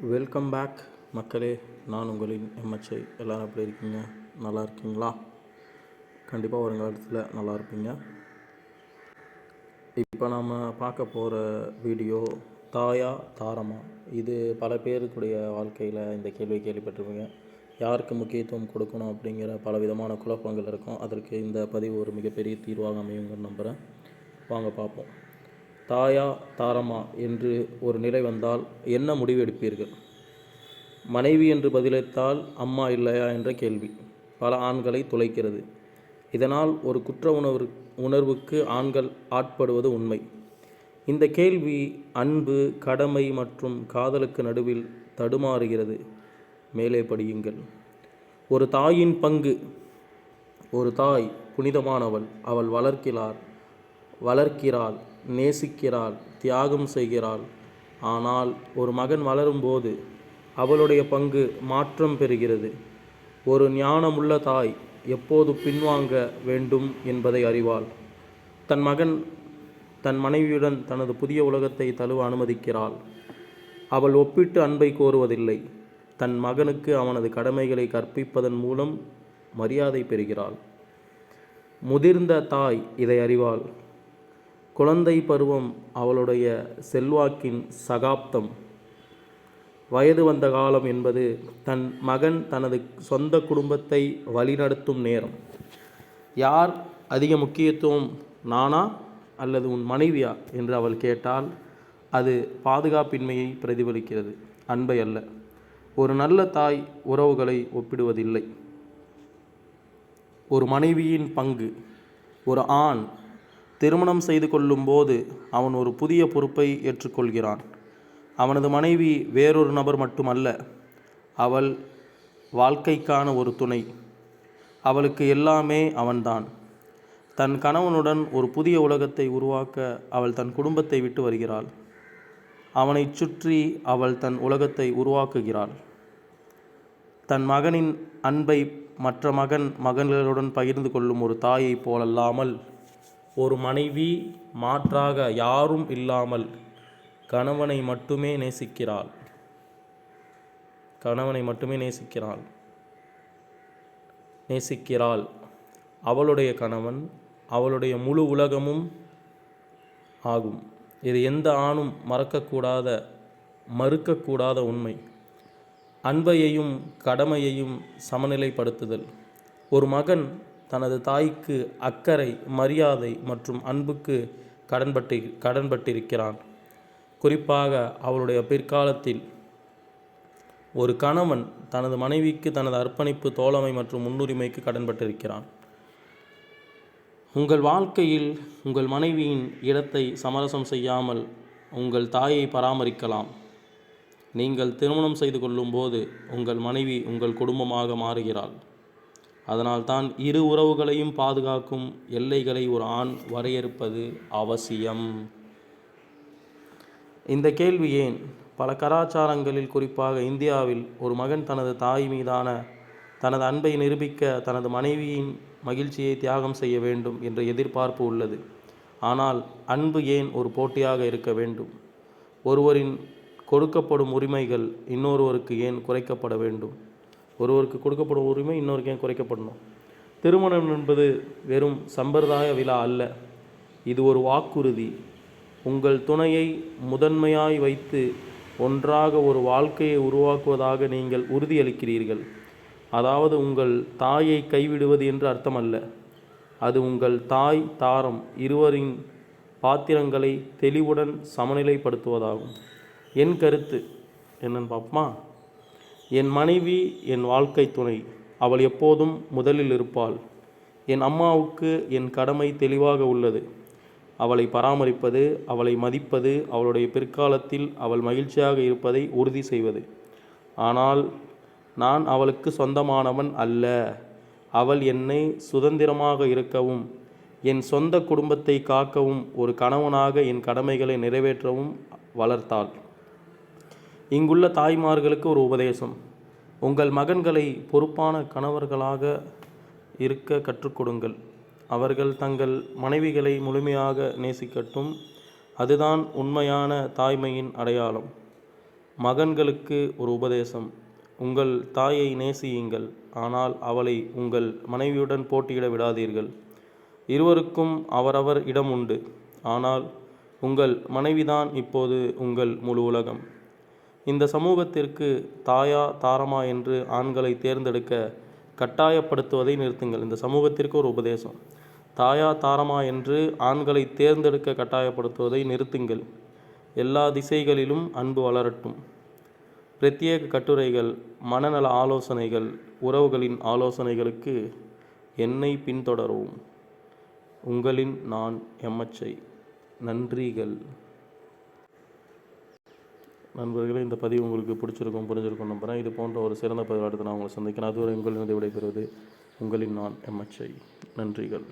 Welcome back மக்களே. நான் உங்களின் எம்எச்ஐ எல்லோரும் எப்படி இருக்கீங்க? நல்லா இருக்கீங்களா? கண்டிப்பாக வருங்காலத்தில் நல்லா இருப்பீங்க. இப்போ நாம் பார்க்க போகிற வீடியோ தாயா தாரமா? இது பல பேருக்குடைய வாழ்க்கையில் இந்த கேள்வி கேள்விப்பட்டிருப்பீங்க. யாருக்கு முக்கியத்துவம் கொடுக்கணும் அப்படிங்கிற பல விதமான குழப்பங்கள் இருக்கும். அதற்கு இந்த பதிவு ஒரு மிகப்பெரிய தீர்வாக அமையுங்கன்னு நம்புகிறேன் வாங்க பார்ப்போம். தாயா தாரமா என்று ஒரு நிலை வந்தால் என்ன முடிவு எடுப்பீர்கள்? மனைவி என்று பதிலளித்தால் அம்மா இல்லையா என்ற கேள்வி. பல ஆண்களை துளைக்கிறது. இதனால் ஒரு குற்ற உணர்வு உணர்வுக்கு ஆண்கள் ஆட்படுவது உண்மை. இந்த கேள்வி அன்பு கடமை மற்றும் காதலுக்கு நடுவில் தடுமாறுகிறது. மேலே படியுங்கள். ஒரு தாயின் பங்கு ஒரு தாய் புனிதமானவள் அவள் வளர்க்கிறார். வளர்க்கிறாள் நேசிக்கிறாள் தியாகம் செய்கிறாள். ஆனால் ஒரு மகன் வளரும்போது அவளுடைய பங்கு மாற்றம் பெறுகிறது. ஒரு ஞானமுள்ள தாய் எப்போது பின்வாங்க வேண்டும் என்பதை அறிவாள். தன் மகன் தன் மனைவியுடன் தனது புதிய உலகத்தை தழுவ அனுமதிக்கிறாள். அவள் ஒப்பிட்டு அன்பை கோருவதில்லை. தன் மகனுக்கு அவனது கடமைகளை கற்பிப்பதன் மூலம் மரியாதை பெறுகிறாள். முதிர்ந்த தாய் இதை அறிவாள். குழந்தை பருவம் அவளுடைய செல்வாக்கின் சகாப்தம். வயது வந்த காலம் என்பது தன் மகன் தனது சொந்த குடும்பத்தை வழிநடத்தும் நேரம். யார் அதிக முக்கியத்துவம் நானா அல்லது உன் மனைவியா? என்று அவள் கேட்டால் அது பாதுகாப்பின்மையை பிரதிபலிக்கிறது அன்பை அல்ல. ஒரு நல்ல தாய் உறவுகளை ஒப்பிடுவதில்லை. ஒரு மனைவியின் பங்கு ஒரு ஆண் திருமணம் செய்து கொள்ளும்போது அவன் ஒரு புதிய பொறுப்பை ஏற்றுக்கொள்கிறான். அவனது மனைவி வேறொரு நபர் மட்டுமல்ல அவள் வாழ்க்கைக்கான ஒரு துணை. அவளுக்கு எல்லாமே அவன்தான். தன் கணவனுடன் ஒரு புதிய உலகத்தை உருவாக்க அவள் தன் குடும்பத்தை விட்டு வருகிறாள். அவனைச் சுற்றி அவள் தன் உலகத்தை உருவாக்குகிறாள். தன் மகனின் அன்பை மற்ற மகன் மகன்களுடன் பகிர்ந்து கொள்ளும் ஒரு தாயைப் போலல்லாமல் ஒரு மனைவி மாற்றாக யாரும் இல்லாமல் கணவனை மட்டுமே நேசிக்கிறாள். கணவனை மட்டுமே நேசிக்கிறாள். நேசிக்கிறாள். அவளுடைய கணவன் அவளுடைய முழு உலகமும் ஆகும். இது எந்த ஆணும் மறக்கக்கூடாத மறுக்கக்கூடாத உண்மை. அன்பையையும் கடமையையும் சமநிலைப்படுத்துதல். ஒரு மகன் தனது தாய்க்கு அக்கறை மரியாதை மற்றும் அன்புக்கு கடன்பட்டு கடன்பட்டிருக்கிறான். குறிப்பாக அவளுடைய பிற்காலத்தில் ஒரு கணவன் தனது மனைவிக்கு தனது அர்ப்பணிப்பு தோழமை மற்றும் முன்னுரிமைக்கு கடன்பட்டிருக்கிறான். உங்கள் வாழ்க்கையில் உங்கள் மனைவியின் இடத்தை சமரசம் செய்யாமல் உங்கள் தாயை பராமரிக்கலாம். நீங்கள் திருமணம் செய்து கொள்ளும்போது உங்கள் மனைவி உங்கள் குடும்பமாக மாறுகிறாள். அதனால்தான் இரு உறவுகளையும் பாதுகாக்கும் எல்லைகளை ஒரு ஆண் வரையறுப்பது அவசியம். இந்த கேள்வி ஏன்? பல கலாச்சாரங்களில் குறிப்பாக இந்தியாவில் ஒரு மகன் தனது தாய் மீதான தனது அன்பை நிரூபிக்க தனது மனைவியின் மகிழ்ச்சியை தியாகம் செய்ய வேண்டும் என்ற எதிர்பார்ப்பு உள்ளது. ஆனால் அன்பு ஏன் ஒரு போட்டியாக இருக்க வேண்டும்? ஒருவரின் கொடுக்கப்படும் உரிமைகள் இன்னொருவருக்கு ஏன் குறைக்கப்பட வேண்டும்? ஒருவருக்கு கொடுக்கப்படும் உரிமை இன்னொருக்கு ஏன் குறைக்கப்படணும்? திருமணம் என்பது வெறும் சம்பிரதாய விழா அல்ல. இது ஒரு வாக்குறுதி. உங்கள் துணையை முதன்மையாய் வைத்து ஒன்றாக ஒரு வாழ்க்கையை உருவாக்குவதாக நீங்கள் உறுதியளிக்கிறீர்கள். அதாவது உங்கள் தாயை கைவிடுவது என்று அர்த்தமல்ல. அது உங்கள் தாய் தாரம் இருவரின் பாத்திரங்களை தெளிவுடன் சமநிலைப்படுத்துவதாகும். என் கருத்து என்னன்னு பார்ப்போமா? என் மனைவி என் வாழ்க்கை துணை. அவள் எப்போதும் முதலில் இருப்பாள். என் அம்மாவுக்கு என் கடமை தெளிவாக உள்ளது. அவளை பராமரிப்பது அவளை மதிப்பது அவளுடைய பிற்காலத்தில் அவள் மகிழ்ச்சியாக இருப்பதை உறுதி செய்வது. ஆனால் நான் அவளுக்கு சொந்தமானவன் அல்ல. அவள் என்னை சுதந்திரமாக இருக்கவும் என் சொந்த குடும்பத்தை காக்கவும் ஒரு கணவனாக என் கடமைகளை நிறைவேற்றவும் வளர்த்தாள். இங்குள்ள தாய்மார்களுக்கு ஒரு உபதேசம். உங்கள் மகன்களை பொறுப்பான கணவர்களாக இருக்க கற்றுக்கொடுங்கள். அவர்கள் தங்கள் மனைவிகளை முழுமையாக நேசிக்கட்டும். அதுதான் உண்மையான தாய்மையின் அடையாளம். மகன்களுக்கு ஒரு உபதேசம். உங்கள் தாயை நேசியுங்கள். ஆனால் அவளை உங்கள் மனைவியுடன் போட்டியிட விடாதீர்கள். இருவருக்கும் அவரவர் இடம் உண்டு. ஆனால் உங்கள் மனைவிதான் இப்போது உங்கள் முழு உலகம். இந்த சமூகத்திற்கு தாயா தாரமா என்று ஆண்களை தேர்ந்தெடுக்க கட்டாயப்படுத்துவதை நிறுத்துங்கள். இந்த சமூகத்திற்கு ஒரு உபதேசம். தாயா தாரமா என்று ஆண்களை தேர்ந்தெடுக்க கட்டாயப்படுத்துவதை நிறுத்துங்கள். எல்லா திசைகளிலும் அன்பு வளரட்டும். பிரத்யேக கட்டுரைகள் மனநல ஆலோசனைகள் உறவுகளின் ஆலோசனைகளுக்கு என்னை பின்தொடரவும். உங்களின் நான் எம்எச்ஐ நன்றிகள். நண்பர்களே இந்த பதிவு உங்களுக்கு பிடிச்சிருக்கும் புரிஞ்சிருக்கும் நம்புகிறேன் இது போன்ற ஒரு சிறந்த பதிவு அடுத்து நான் உங்களை சந்திக்கிறேன். அதுவரை உங்களிடம் விடைபெறுவது உங்களின் நான் எம்எச்ஐ. நன்றிகள்.